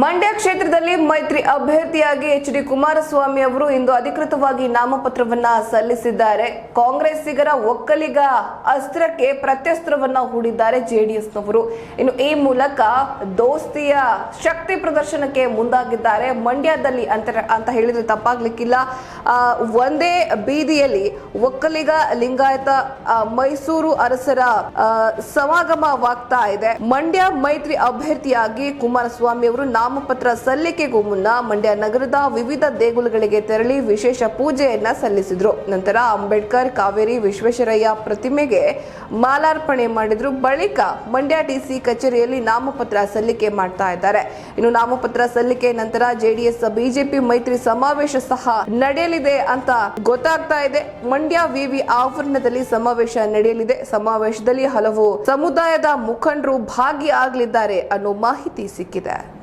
ಮಂಡ್ಯ ಕ್ಷೇತ್ರದಲ್ಲಿ ಮೈತ್ರಿ ಅಭ್ಯರ್ಥಿಯಾಗಿ ಎಚ್ ಡಿ ಕುಮಾರಸ್ವಾಮಿ ಅವರು ಇಂದು ಅಧಿಕೃತವಾಗಿ ನಾಮಪತ್ರವನ್ನ ಸಲ್ಲಿಸಿದ್ದಾರೆ. ಕಾಂಗ್ರೆಸ್ಸಿಗರ ಒಕ್ಕಲಿಗ ಅಸ್ತ್ರಕ್ಕೆ ಪ್ರತ್ಯಸ್ತ್ರವನ್ನ ಹೂಡಿದ್ದಾರೆ ಜೆಡಿಎಸ್ನವರು. ಇನ್ನು ಈ ಮೂಲಕ ದೋಸ್ತಿಯ ಶಕ್ತಿ ಪ್ರದರ್ಶನಕ್ಕೆ ಮುಂದಾಗಿದ್ದಾರೆ. ಮಂಡ್ಯದಲ್ಲಿ ಅಂತ ಅಂತ ಹೇಳಿದ್ರೆ ತಪ್ಪಾಗ್ಲಿಕ್ಕಿಲ್ಲ. ಒಂದೇ ಬೀದಿಯಲ್ಲಿ ಒಕ್ಕಲಿಗ ಲಿಂಗಾಯತ ಮೈಸೂರು ಅರಸರ ಸಮಾಗಮವಾಗ್ತಾ ಇದೆ. ಮಂಡ್ಯ ಮೈತ್ರಿ ಅಭ್ಯರ್ಥಿಯಾಗಿ ಕುಮಾರಸ್ವಾಮಿ ಅವರು ನಾಮಪತ್ರ ಸಲ್ಲಿಕೆಗೂ ಮುನ್ನ ಮಂಡ್ಯ ನಗರದ ವಿವಿಧ ದೇಗುಲಗಳಿಗೆ ತೆರಳಿ ವಿಶೇಷ ಪೂಜೆಯನ್ನ ಸಲ್ಲಿಸಿದ್ರು. ನಂತರ ಅಂಬೇಡ್ಕರ್ ಕಾವೇರಿ ವಿಶ್ವೇಶ್ವರಯ್ಯ ಪ್ರತಿಮೆಗೆ ಮಾಲಾರ್ಪಣೆ ಮಾಡಿದ್ರು. ಬಳಿಕ ಮಂಡ್ಯ ಡಿಸಿ ಕಚೇರಿಯಲ್ಲಿ ನಾಮಪತ್ರ ಸಲ್ಲಿಕೆ ಮಾಡ್ತಾ ಇದ್ದಾರೆ. ಇನ್ನು ನಾಮಪತ್ರ ಸಲ್ಲಿಕೆ ನಂತರ ಜೆಡಿಎಸ್, ಬಿಜೆಪಿ ಮೈತ್ರಿ ಸಮಾವೇಶ ಸಹ ನಡೆಯಲಿದೆ ಅಂತ ಗೊತ್ತಾಗ್ತಾ ಇದೆ. ಮಂಡ್ಯ ವಿವಿ ಆವರಣದಲ್ಲಿ ಸಮಾವೇಶ ನಡೆಯಲಿದೆ. ಸಮಾವೇಶದಲ್ಲಿ ಹಲವು ಸಮುದಾಯದ ಮುಖಂಡರು ಭಾಗಿಯಾಗಲಿದ್ದಾರೆ ಅನ್ನೋ ಮಾಹಿತಿ ಸಿಕ್ಕಿದೆ.